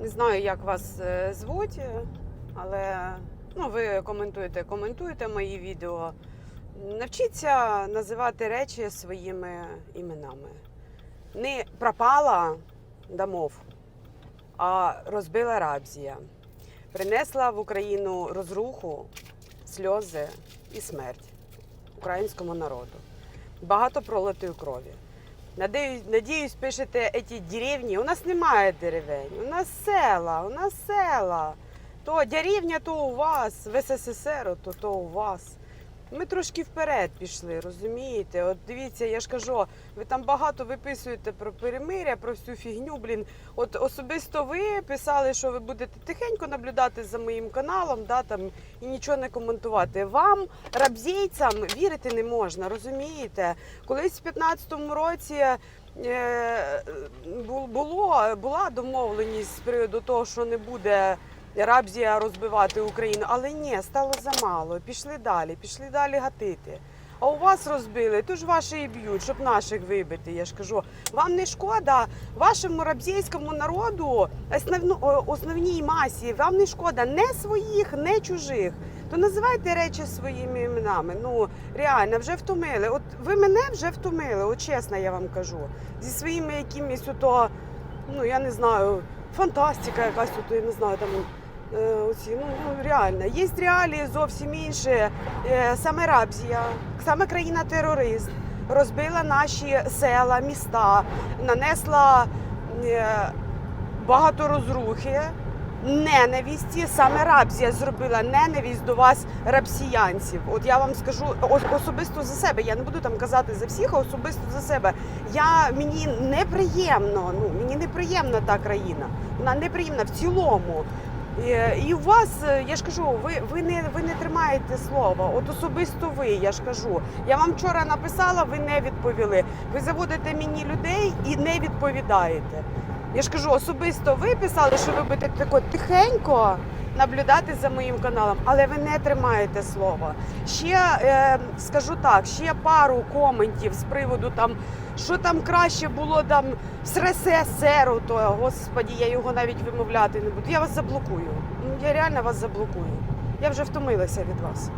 Не знаю, як вас е, звуть, е, але ну, ви коментуєте, коментуєте мої відео. Навчіться називати речі своїми іменами. Не пропала домов, а розбила рабзія. Принесла в Україну розруху, сльози і смерть українському народу. Багато пролитої крові. Надіюсь, надіюсь, пишете ці деревні. У нас немає деревень, у нас села, у нас села. То деревня то у вас, в СССР, то, то у вас. Ми трошки вперед пішли, розумієте? От дивіться, я ж кажу, ви там багато виписуєте про перемиря, про всю фігню. Блін, от особисто ви писали, що ви будете тихенько наблюдати за моїм каналом, да, там, і нічого не коментувати. Вам, рабзійцям, вірити не можна, розумієте? Колись в 15-му році. е, Було, була домовленість з приводу того, що не буде Рабзія розбивати Україну, але ні, стало замало. Пішли далі, пішли далі гатити. А у вас розбили, то ж ваші і б'ють, щоб наших вибити. Я ж кажу, вам не шкода вашому рабзійському народу, основній масі, вам не шкода не своїх, не чужих. То називайте речі своїми іменами. Ну реально, вже втомили. От ви мене вже втомили, от чесно я вам кажу. Зі своїми якимись ото, ну я не знаю, фантастика якась, ото, я не знаю, там. Е, Оці, ну, реально, є реалії зовсім інші. Е, Саме Рабзія, саме країна-терорист розбила наші села, міста, нанесла е, багато розрухи, ненависті. Саме Рабзія зробила ненависть до вас, рабсіянців. От я вам скажу особисто за себе. Я не буду там казати за всіх, а особисто за себе. Я мені неприємно. Ну мені неприємна та країна. Вона неприємна в цілому. І, і у вас, е, я ж кажу, ви, ви, не, ви не тримаєте слова. От особисто ви, я ж кажу. Я вам вчора написала, ви не відповіли. Ви заводите мені людей і не відповідаєте. Я ж кажу, особисто ви писали, що ви будете тако тихенько наблюдати за моїм каналом, але ви не тримаєте слова. Ще е, скажу так, ще пару коментів з приводу там, що там краще було там РССР, то господі, я його навіть вимовляти не буду. Я вас заблокую. Ну, Я реально вас заблокую. Я вже втомилася від вас.